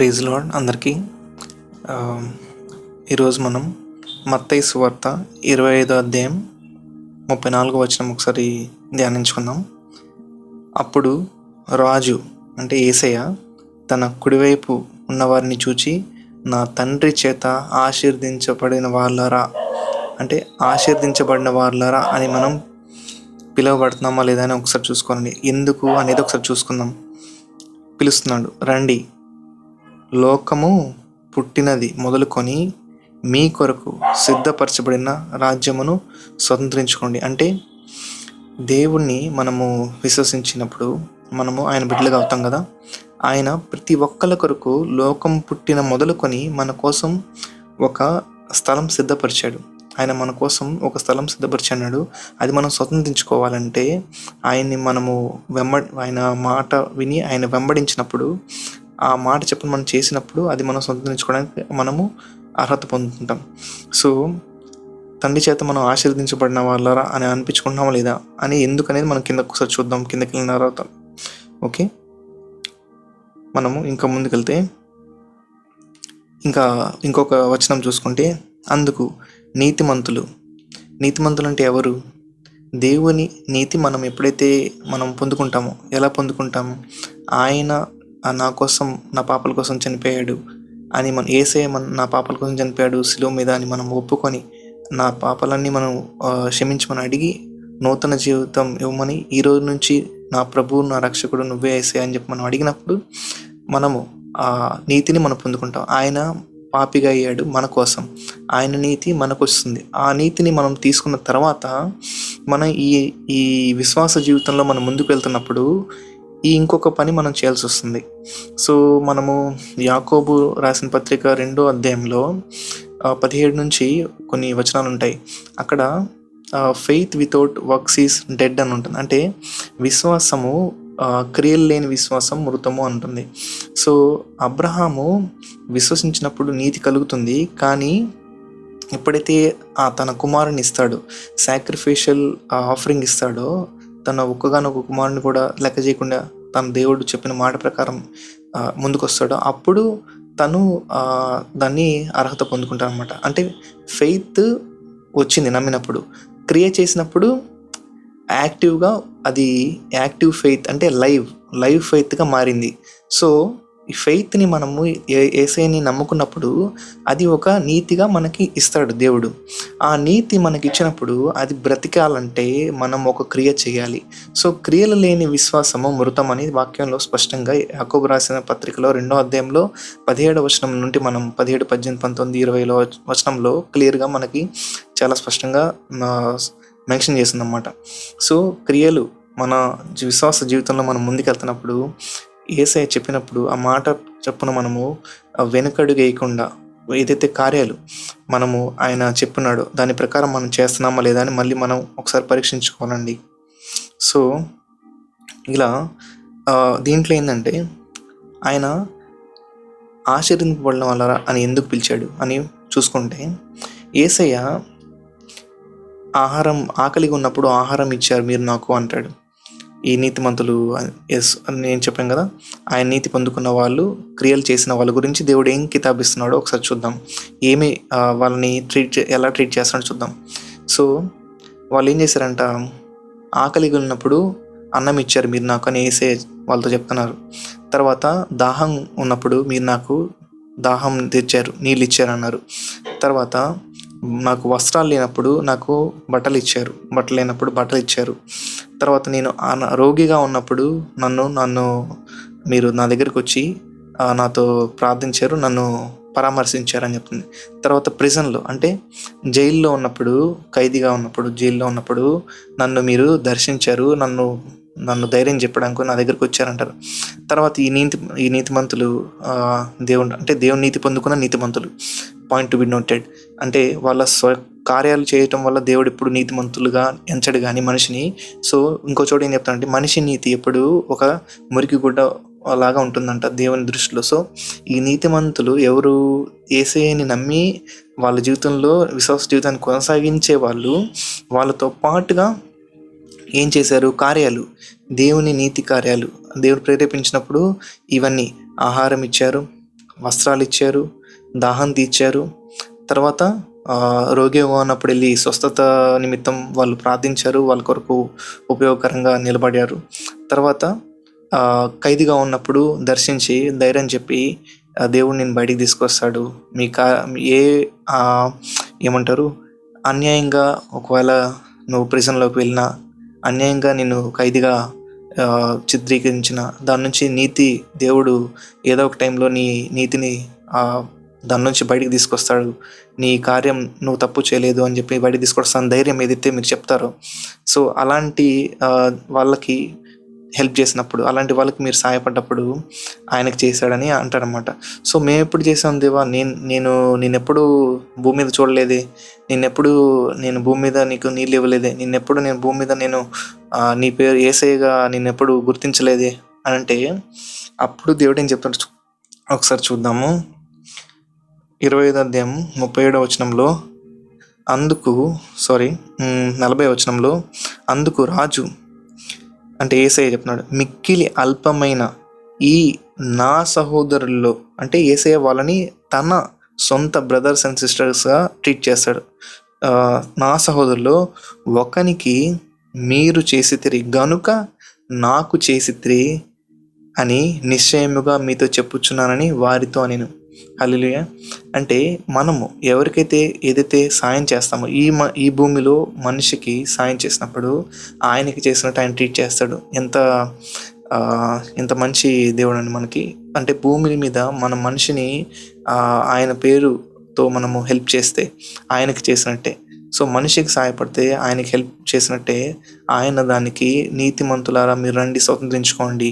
Praise lord అందరికీ ఈరోజు మనం మత్తయి సువార్త ఇరవై ఐదో అధ్యాయం ముప్పై నాలుగో వచ్చిన ఒకసారి ధ్యానించుకుందాం. అప్పుడు రాజు అంటే ఏసయ్య తన కుడివైపు ఉన్నవారిని చూచి నా తండ్రి చేత ఆశీర్దించబడిన వాళ్ళరా? అంటే ఆశీర్దించబడిన వాళ్ళరా? అని మనం పిలువబడుతున్నామా లేదా అని ఒకసారి చూసుకోండి ఎందుకు అనేది ఒకసారి చూసుకుందాం. పిలుస్తున్నాడు రండి లోకము పుట్టినది మొదలుకొని మీ కొరకు సిద్ధపరచబడిన రాజ్యమును స్వతంత్రించుకోండి. అంటే దేవుణ్ణి మనము విశ్వసించినప్పుడు మనము ఆయన బిడ్డలుగా అవుతాం కదా. ఆయన ప్రతి ఒక్కరి కొరకు లోకం పుట్టిన మొదలుకొని మన కోసం ఒక స్థలం సిద్ధపరిచాడు. ఆయన మన కోసం ఒక స్థలం సిద్ధపరిచాడు. అది మనం స్వతంత్రించుకోవాలంటే ఆయన్ని మనము వెంబ ఆయన మాట విని ఆయన వెంబడించినప్పుడు ఆ మాట చెప్పిన మనం చేసినప్పుడు అది మనం సొంతించుకోవడానికి మనము అర్హత పొందుతుంటాం. సో తండ్రి చేత మనం ఆశీర్వదించబడిన వాళ్ళరా అని అనిపించుకుంటున్నామా లేదా అని ఎందుకనేది మనం కింద ఒకసారి చూద్దాం కిందకి వెళ్ళిన తర్వాత. ఓకే? మనము ఇంకా ముందుకెళ్తే ఇంకా ఇంకొక వచనం చూసుకుంటే అందుకు నీతిమంతులు నీతిమంతులు అంటే ఎవరు? దేవుని నీతి మనం ఎప్పుడైతే మనం పొందుకుంటామో ఎలా పొందుకుంటాము ఆయన నా కోసం నా పాపల కోసం చనిపోయాడు అని మన ఏసే మన నా పాపల కోసం చనిపోయాడు శిలువ మీద అని మనం ఒప్పుకొని నా పాపాలన్నీ మనం క్షమించమని అడిగి నూతన జీవితం ఇవ్వమని ఈ రోజు నుంచి నా ప్రభువు నా రక్షకుడు నువ్వే వేసే అని చెప్పి మనం అడిగినప్పుడు మనము ఆ నీతిని మనం పొందుకుంటాం. ఆయన పాపిగా అయ్యాడు మన కోసం. ఆయన నీతి మనకు వస్తుంది. ఆ నీతిని మనం తీసుకున్న తర్వాత మన ఈ ఈ విశ్వాస జీవితంలో మనం ముందుకు వెళ్తున్నప్పుడు ఈ ఇంకొక పని మనం చేయాల్సి వస్తుంది. సో మనము యాకోబు రాసిన పత్రిక రెండో అధ్యాయంలో పదిహేడు నుంచి కొన్ని వచనాలు ఉంటాయి. అక్కడ faith without works is dead అని ఉంటుంది. అంటే విశ్వాసము క్రియలు లేని విశ్వాసం మృతము అంటుంది సో అబ్రహాము విశ్వసించినప్పుడు నీతి కలుగుతుంది. కానీ ఎప్పుడైతే ఆ తన కుమారుని ఇస్తాడో సాక్రిఫిషియల్ ఆఫరింగ్ ఇస్తాడో తన ఒక్కగానొక కుమారుని కూడా లెక్క చేయకుండా తన దేవుడు చెప్పిన మాట ప్రకారం ముందుకొస్తాడు. అప్పుడు తను దాన్ని అర్హత పొందుకుంటాడు అనమాట అంటే ఫెయిత్ వచ్చింది నమ్మినప్పుడు. క్రియ చేసినప్పుడు యాక్టివ్గా అది యాక్టివ్ ఫెయిత్ అంటే లైవ్ లైవ్ ఫెయిత్గా మారింది. సో ఈ ఫెయిత్ని మనము ఏ- ఏసైని నమ్ముకున్నప్పుడు అది ఒక నీతిగా మనకి ఇస్తాడు దేవుడు. ఆ నీతి మనకి ఇచ్చినప్పుడు అది బ్రతికాలంటే మనం ఒక క్రియ చేయాలి. సో క్రియలు లేని విశ్వాసము మృతం అని వాక్యంలో స్పష్టంగా యాకోబు రాసిన పత్రికలో రెండో అధ్యాయంలో పదిహేడు వచనం నుండి మనం పదిహేడు పద్దెనిమిది పంతొమ్మిది ఇరవైలో వచనంలో క్లియర్గా మనకి చాలా స్పష్టంగా మెన్షన్ చేసిందన్నమాట. సో క్రియలు మన విశ్వాస జీవితంలో మనం ముందుకెళ్తున్నప్పుడు ఏసఐ చెప్పినప్పుడు ఆ మాట చొప్పున మనము ఆ వెనుకడుగు వేయకుండా ఏదైతే కార్యాలు మనము ఆయన చెప్పినాడో దాని ప్రకారం మనం చేస్తున్నామా లేదా అని మళ్ళీ మనం ఒకసారి పరీక్షించుకోవాలండి. సో ఇలా దీంట్లో ఏంటంటే ఆయన ఆశీర్వదింపబడడం వల్ల అని ఎందుకు పిలిచాడు అని చూసుకుంటే ఏసయ్య ఆహారం ఆకలిగా ఉన్నప్పుడు ఆహారం ఇచ్చారు మీరు నాకు అంటాడు. ఈ నీతిమంతులు ఎస్ అని నేను చెప్పాను కదా ఆయన నీతి పొందుకున్న వాళ్ళు క్రియలు చేసిన వాళ్ళ గురించి దేవుడు ఏం కితాబిస్తున్నాడో ఒకసారి చూద్దాం. ఏమి వాళ్ళని ట్రీట్ ఎలా ట్రీట్ చేస్తాడో చూద్దాం. సో వాళ్ళు ఏం చేశారంట ఆకలిగా ఉన్నప్పుడు అన్నం ఇచ్చారు మీరు నాకు అని వేసే వాళ్ళతో చెప్తున్నారు. తర్వాత దాహం ఉన్నప్పుడు మీరు నాకు దాహం తెచ్చారు నీళ్ళు ఇచ్చారు అన్నారు. తర్వాత నాకు వస్త్రాలు లేనప్పుడు నాకు బట్టలు ఇచ్చారు బట్టలు లేనప్పుడు బట్టలు ఇచ్చారు. తర్వాత నేను అన- రోగిగా ఉన్నప్పుడు నన్ను నన్ను మీరు నా దగ్గరికి వచ్చి నాతో ప్రార్థించారు నన్ను పరామర్శించారని చెప్తుంది. తర్వాత ప్రిజన్లో అంటే జైల్లో ఉన్నప్పుడు ఖైదీగా ఉన్నప్పుడు జైల్లో ఉన్నప్పుడు నన్ను మీరు దర్శించారు నన్ను నన్ను ధైర్యం చెప్పడానికి నా దగ్గరికి వచ్చారంటారు. తర్వాత ఈ నీతి ఈ నీతిమంతులు దేవుడు అంటే దేవుని నీతి పొందుకున్న నీతిమంతులు పాయింట్ టు బి నోటెడ్ అంటే వాళ్ళ స్వ కార్యాలు చేయటం వల్ల దేవుడు ఎప్పుడు నీతిమంతులుగా ఎంచడు కానీ మనిషిని. సో ఇంకో చోట ఏం చెప్తానంటే మనిషి నీతి ఎప్పుడు ఒక మురికి గుడ్డ లాగా ఉంటుందంట దేవుని దృష్టిలో. సో ఈ నీతిమంతులు ఎవరు ఏసైని నమ్మి వాళ్ళ జీవితంలో విశ్వాస జీవితాన్ని కొనసాగించే వాళ్ళు వాళ్ళతో పాటుగా ఏం చేశారు? కార్యాలు దేవుని నీతి కార్యాలు. దేవుడు ప్రేరేపించినప్పుడు ఇవన్నీ ఆహారం ఇచ్చారు వస్త్రాలు ఇచ్చారు దాహం తీర్చారు. తర్వాత రోగిగా ఉన్నప్పుడు వెళ్ళి స్వస్థత నిమిత్తం వాళ్ళు ప్రార్థించారు. వాళ్ళ కొరకు ఉపయోగకరంగా నిలబడారు. తర్వాత ఖైదీగా ఉన్నప్పుడు దర్శించి ధైర్యం చెప్పి దేవుడు నేను బయటికి తీసుకొస్తాడు. మీ కా ఏ ఏమంటారు? అన్యాయంగా ఒకవేళ నువ్వు ప్రిజన్లోకి వెళ్ళినా అన్యాయంగా నేను ఖైదీగా చిత్రీకరించిన దాని నుంచి నీతి దేవుడు ఏదో ఒక టైంలో నీ నీతిని దాని నుంచి బయటికి తీసుకొస్తాడు. నీ కార్యం నువ్వు తప్పు చేయలేదు అని చెప్పి బయటికి తీసుకొస్తాను. ధైర్యం ఏదైతే మీరు చెప్తారో. సో అలాంటి వాళ్ళకి హెల్ప్ చేసినప్పుడు అలాంటి వాళ్ళకి మీరు సహాయపడ్డప్పుడు ఆయనకు చేశాడని అంటారనమాట సో మేము ఎప్పుడు చేసాం దేవా? నేను నేను నేనెప్పుడు భూమి మీద చూడలేదే. నిన్నెప్పుడు నేను భూమి మీద నీకు నీళ్ళు ఇవ్వలేదే. నిన్నెప్పుడు నేను భూమి మీద నేను నీ పేరు ఏసైగా నిన్నెప్పుడు గుర్తించలేదే అని అంటే అప్పుడు దేవుడు ఏం చెప్తాడు? ఒకసారి చూద్దాము. ఇరవై ఐదు అధ్యాయం ముప్పై ఏడవ వచనంలో అందుకు సారీ నలభై వచనంలో అందుకు రాజు అంటే ఏసయ్య చెప్తున్నాడు మిక్కిలి అల్పమైన ఈ నా సహోదరుల్లో అంటే ఏసయ్య వాళ్ళని తన సొంత బ్రదర్స్ అండ్ సిస్టర్స్గా ట్రీట్ చేస్తాడు. నా సహోదరులో ఒకనికి మీరు చేసి తిరిగి గనుక నాకు చేసి తిరిగి అని నిశ్చయముగా మీతో చెప్పుచున్నానని వారితో నేను హల్లెలూయ. అంటే మనము ఎవరికైతే ఏదైతే సాయం చేస్తామో ఈ మ ఈ భూమిలో మనిషికి సాయం చేసినప్పుడు ఆయనకి చేసినట్టు ఆయన ట్రీట్ చేస్తాడు. ఎంత ఎంత మంచి దేవుడు అండి మనకి. అంటే భూమి మీద మన మనిషిని ఆయన పేరుతో మనము హెల్ప్ చేస్తే ఆయనకి చేసినట్టే. సో మనిషికి సహాయపడితే ఆయనకి హెల్ప్ చేసినట్టే ఆయన దానికి నీతిమంతులారా మీరు రండి స్వతంత్రించుకోండి.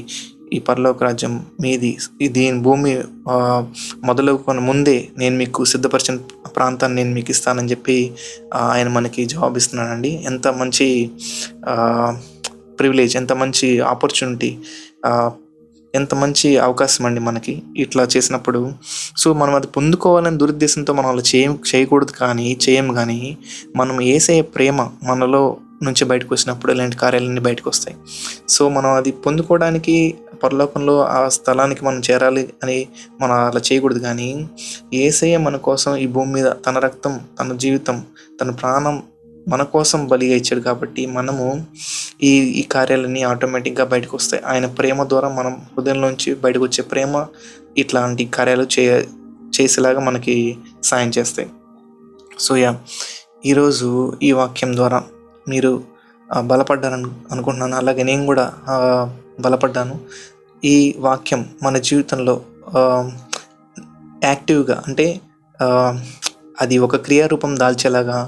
ఈ పరలోక రాజ్యం మీది. ఈ దీని భూమి ఆ, మొదలుకొని ముందే నేను మీకు సిద్ధపరిచిన ప్రాంతాన్ని నేను మీకు ఇస్తానని చెప్పి ఆయన మనకి జవాబు ఇస్తున్నానండి ఎంత మంచి ప్రివిలేజ్ ఎంత మంచి ఆపర్చునిటీ ఎంత మంచి అవకాశం అండి మనకి ఇట్లా చేసినప్పుడు. సో మనం అది పొందుకోవాలని దురుద్దేశంతో మనం అలా చేయ చేయకూడదు కానీ చేయం కానీ మనం వేసే ప్రేమ మనలో నుంచి బయటకు వచ్చినప్పుడు ఇలాంటి కార్యాలన్నీ బయటకు వస్తాయి. సో మనం అది పొందుకోవడానికి పరలోకంలో ఆ స్థలానికి మనం చేరాలి అని మనం అలా చేయకూడదు కానీ ఏసయ్య మన కోసం ఈ భూమి మీద తన రక్తం తన జీవితం తన ప్రాణం మన కోసం బలిగా ఇచ్చాడు కాబట్టి మనము ఈ ఈ కార్యాలన్నీ ఆటోమేటిక్గా బయటకు వస్తాయి. ఆయన ప్రేమ ద్వారా మనం హృదయంలోంచి బయటకు వచ్చే ప్రేమ ఇట్లాంటి కార్యాలు చే చేసేలాగా మనకి సాయం చేస్తాయి. సో యా ఈరోజు ఈ వాక్యం ద్వారా మీరు బలపడ్డారని అనుకుంటున్నాను. అలాగే నేను కూడా బలపడ్డాను. ఈ వాక్యం మన జీవితంలో యాక్టివ్గా అంటే అది ఒక క్రియారూపం దాల్చేలాగా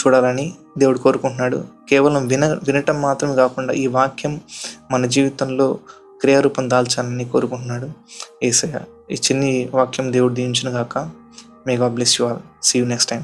చూడాలని దేవుడు కోరుకుంటున్నాడు. కేవలం విన వినటం మాత్రమే కాకుండా ఈ వాక్యం మన జీవితంలో క్రియారూపం దాల్చాలని కోరుకుంటున్నాడు. ఏసయ్య ఈ చిన్ని వాక్యం దేవుడు దీవించిన గాక may God bless you all see you next time